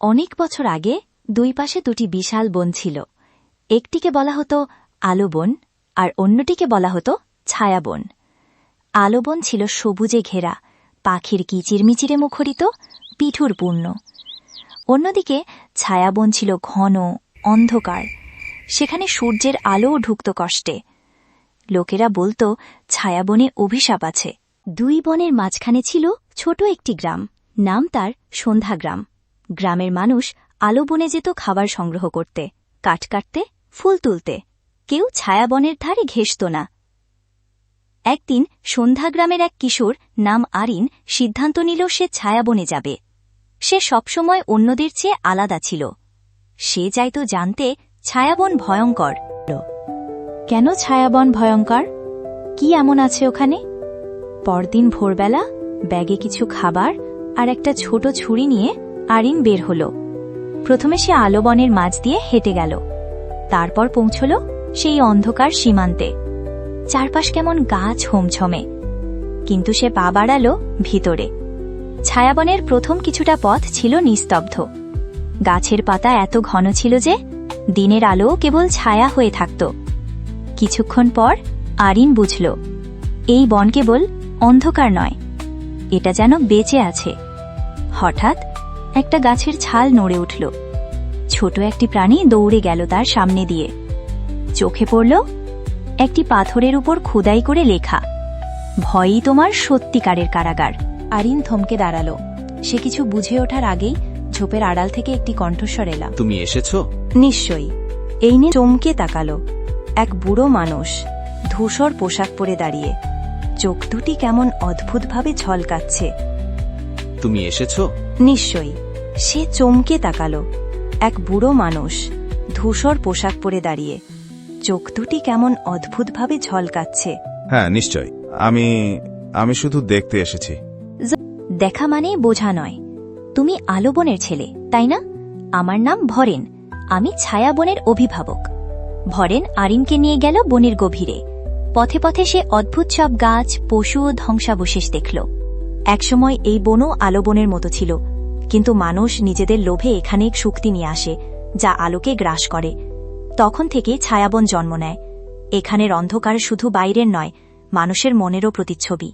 অনেক বছর আগে দুই পাশে দুটি বিশাল বন ছিল। একটিকে বলা হতো আলো বন আর অন্যটিকে বলা হতো ছায়া বন। আলো বন ছিল সবুজে ঘেরা, পাখির কিচিরমিচিরে মুখরিত পিঠুর পূর্ণ অন্যদিকে ছায়াবন ছিল ঘন, অন্ধকার। সেখানে সূর্যের আলোও ঢুকত কষ্টে। লোকেরা বলতো ছায়াবনে অভিশাপ আছে। দুই বনের মাঝখানে ছিল ছোট একটি গ্রাম। নাম তার সন্ধ্যা গ্রাম। গ্রামের মানুষ আলো বনে যেত খাবার সংগ্রহ করতে, কাঠ কাটতে, ফুল তুলতে। কেউ ছায়াবনের ধারে ঘেসত না। একদিন সন্ধ্যা গ্রামের এক কিশোর নাম আরিন সিদ্ধান্ত নিল সে ছায়াবনে যাবে। সে সবসময় অন্যদের চেয়ে আলাদা ছিল। সে চাইতো জানতে ছায়াবন ভয়ঙ্কর। কেন ছায়াবন ভয়ঙ্কর? কি এমন আছে ওখানে? পরদিন ভোরবেলা ব্যাগে কিছু খাবার আর একটা ছোট ছুরি নিয়ে আরিন বের হল। প্রথমে সে আলো বনের মাঝ দিয়ে হেঁটে গেল। তারপর পৌঁছল সেই অন্ধকার সীমান্তে। চারপাশ কেমন গাছ হোমছমে। কিন্তু সে পা বাড়াল ভিতরে। ছায়াবনের প্রথম কিছুটা পথ ছিল নিস্তব্ধ। গাছের পাতা এত ঘন ছিল যে দিনের আলো কেবল ছায়া হয়ে থাকত। কিছুক্ষণ পর আরিন বুঝল, এই বন কেবল অন্ধকার নয়, এটা যেন বেঁচে আছে। হঠাৎ একটা গাছের ছাল নড়ে উঠল। ছোট একটি প্রাণী দৌড়ে গেল তার সামনে দিয়ে। চোখে পড়ল একটি পাথরের উপর খোদাই করে লেখা ভয়ই তোমার সত্যিকারের কারাগার। আরিন থমকে দাঁড়াল। সে কিছু বুঝে ওঠার আগেই ঝোপের আড়াল থেকে একটি কণ্ঠস্বর এলা। তুমি এসেছ? নিশ্চয়ই। এই নিয়ে চমকে তাকালো এক বুড়ো মানুষ ধূসর পোশাক পরে দাঁড়িয়ে। চোখ দুটি কেমন অদ্ভুতভাবে ঝলকাচ্ছে। তুমি এসেছ? নিশ্চয়ই। সে চমকে তাকালো। এক বুড়ো মানুষ ধূসর পোশাক পরে দাঁড়িয়ে। চোখ দুটি কেমন অদ্ভুতভাবে ঝলকাচ্ছে। হ্যাঁ নিশ্চয় আমি আমি শুধু দেখতে এসেছি। দেখা মানে বোঝা নয়। তুমি আলো বনের ছেলে তাই না? আমার নাম ভরেন। আমি ছায়া বনের অভিভাবক। ভরেন আরিনকে নিয়ে গেল বনের গভীরে। পথে পথে সে অদ্ভুত সব গাছ পশু ও ধ্বংসাবশেষ দেখল। একসময় এই বনও আলোবনের মতো ছিল কিন্তু মানুষ নিজেদের লোভে এখানে এক শক্তি নিয়ে আসে যা আলোকে গ্রাস করে। তখন থেকে ছায়াবন জন্ম নেয়। এখানের অন্ধকার শুধু বাইরের নয় মানুষের মনেরও প্রতিচ্ছবি।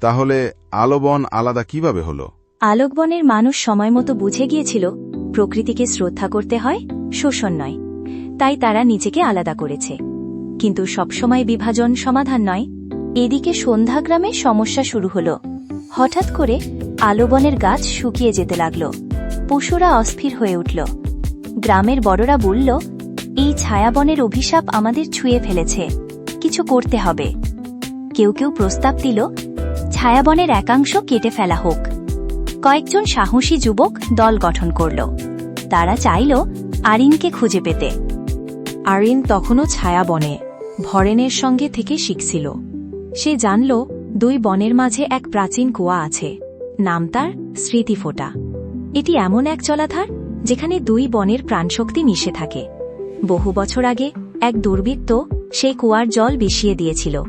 তাহলে আলোবন আলাদা কীভাবে হলো? আলোকবনের মানুষ সময় মতো বুঝে গিয়েছিল প্রকৃতিকে শ্রদ্ধা করতে হয় শোষণ নয়। তাই তারা নিজেকে আলাদা করেছে। কিন্তু সবসময় বিভাজন সমাধান নয়। এদিকে সন্ধ্যাগ্রামে সমস্যা শুরু হল। হঠাৎ করে আলোবনের গাছ শুকিয়ে যেতে লাগল। পশুরা অস্থির হয়ে উঠল। গ্রামের বড়রা বলল, এই ছায়াবনের অভিশাপ আমাদের ছুঁয়ে ফেলেছে। কিছু করতে হবে। কেউ কেউ প্রস্তাব দিল ছায়াবনের একাংশ কেটে ফেলা হোক। কয়েকজন সাহসী যুবক দল গঠন করল। তারা চাইল আরিনকে খুঁজে পেতে। আরিন তখনও ছায়াবনে ভরেনের সঙ্গে থেকে শিখছিল। সে জানল দুই বনের মাঝে এক প্রাচীন কুয়া আছে। নাম তার স্মৃতিফোঁটা। এটি এমন এক জলাধার, যেখানে দুই বনের প্রাণশক্তি মিশে থাকে। বহু বছর আগে এক দুর্বৃত্ত সেই কুয়ার জল বিষিয়ে দিয়েছিল।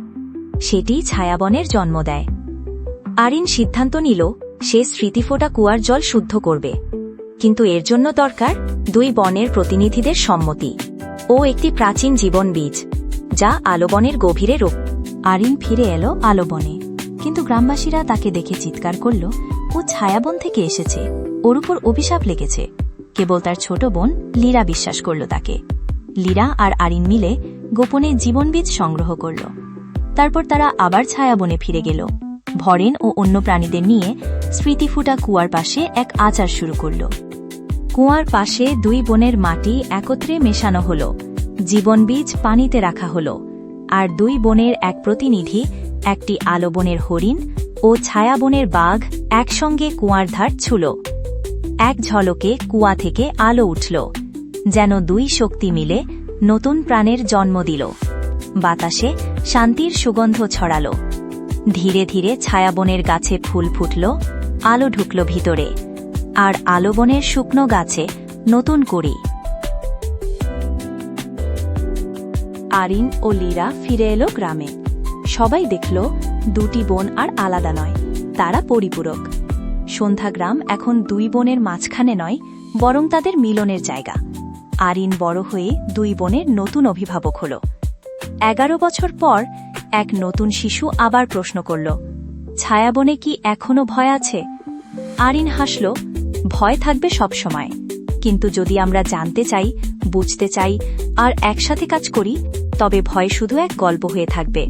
সেটি ছায়াবনের জন্ম দেয়। আরিন সিদ্ধান্ত নিল, সে স্মৃতিফোঁটা কুয়ার জল শুদ্ধ করবে। কিন্তু এর জন্য দরকার দুই বনের প্রতিনিধিদের সম্মতি। ও একটি প্রাচীন জীবন বীজ, যা আলোবনের গভীরে রোপ আরিন ফিরে এলো আলোবনে কিন্তু গ্রামবাসীরা তাকে দেখে চিৎকার করল, ও ছায়াবন থেকে এসেছে। ওর উপর অভিশাপ লেগেছে। কেবল তার ছোট বোন লীরা বিশ্বাস করল তাকে। লীরা আর আরিন মিলে গোপনে জীবনবীজ সংগ্রহ করল। তারপর তারা আবার ছায়াবনে ফিরে গেল। ভরেন ও অন্য প্রাণীদের নিয়ে স্মৃতিফুটা কুয়ার পাশে এক আচার শুরু করল। কুয়ার পাশে দুই বোনের মাটি একত্রে মেশানো হল। জীবনবীজ পানিতে রাখা হল। আর দুই বনের এক প্রতিনিধি, একটি আলো বনের হরিণ ও ছায়া ছায়াবনের বাঘ, একসঙ্গে কুয়ার ধার ছুল। এক ঝলকে কুয়া থেকে আলো উঠল, যেন দুই শক্তি মিলে নতুন প্রাণের জন্ম দিল। বাতাসে শান্তির সুগন্ধ ছড়ালো। ধীরে ধীরে ছায়াবনের গাছে ফুল ফুটল, আলো ঢুকল ভিতরে। আর আলোবনের শুকনো গাছে নতুন করি আরিন ও লীরা ফিরে এলো গ্রামে। সবাই দেখল, দুটি বোন আর আলাদা নয়, তারা পরিপূরক। সন্ধ্যাগ্রাম এখন দুই বোনের মাঝখানে নয়, বরং তাদের মিলনের জায়গা। আরিন বড় হয়ে দুই বোনের নতুন অভিভাবক হল। এগারো বছর পর এক নতুন শিশু আবার প্রশ্ন করল ছায়াবনে কি এখনও ভয় আছে? আরিন হাসল, ভয় থাকবে সবসময় কিন্তু যদি আমরা জানতে চাই, বুঝতে চাই, আর একসাথে কাজ করি তবে ভয় শুধু এক গল্প হয়ে থাকবে।